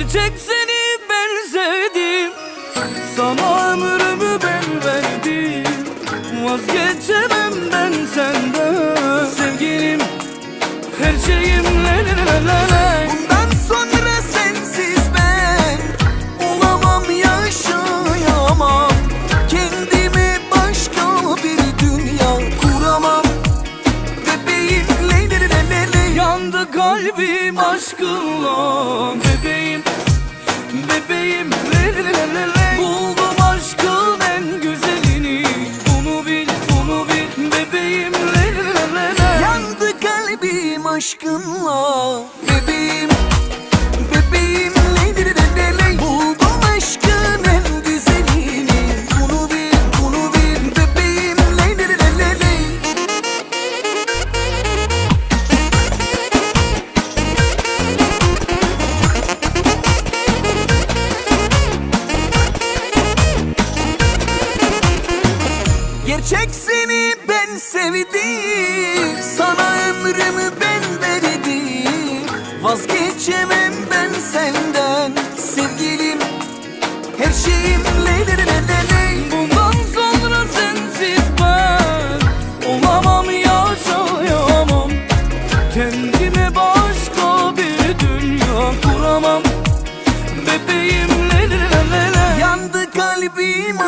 Gerçek seni ben sevdim Sana ömrümü ben verdim. Vazgeçemem ben senden. Sevgilim her şeyim le le le le le Bundan sonra sensiz ben Olamam yaşayamam. Kendime başka bir dünya kuramam. Bebeğim ley Yandı kalbim aşkınla Bebeğim, bebeğim. Buldum aşkın en güzelini. Bunu bil, bunu bil Bebeğim. Yandı kalbim aşkınla. Bebeğim Bebeğim Gerçek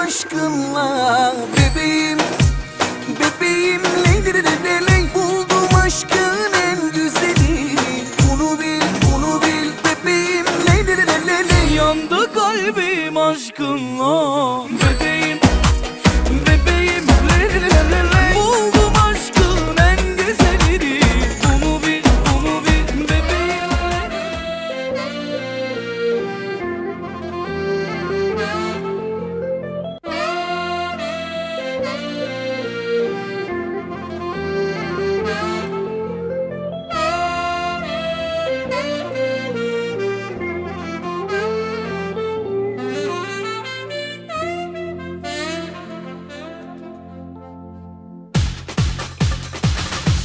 aşkınla Bebeğim. Bebeğim ley ley ley Buldum aşkın en güzeli? Bunu bil bunu bil. Bebeğim ley ley ley Yandı kalbim aşkınla. Bebeğim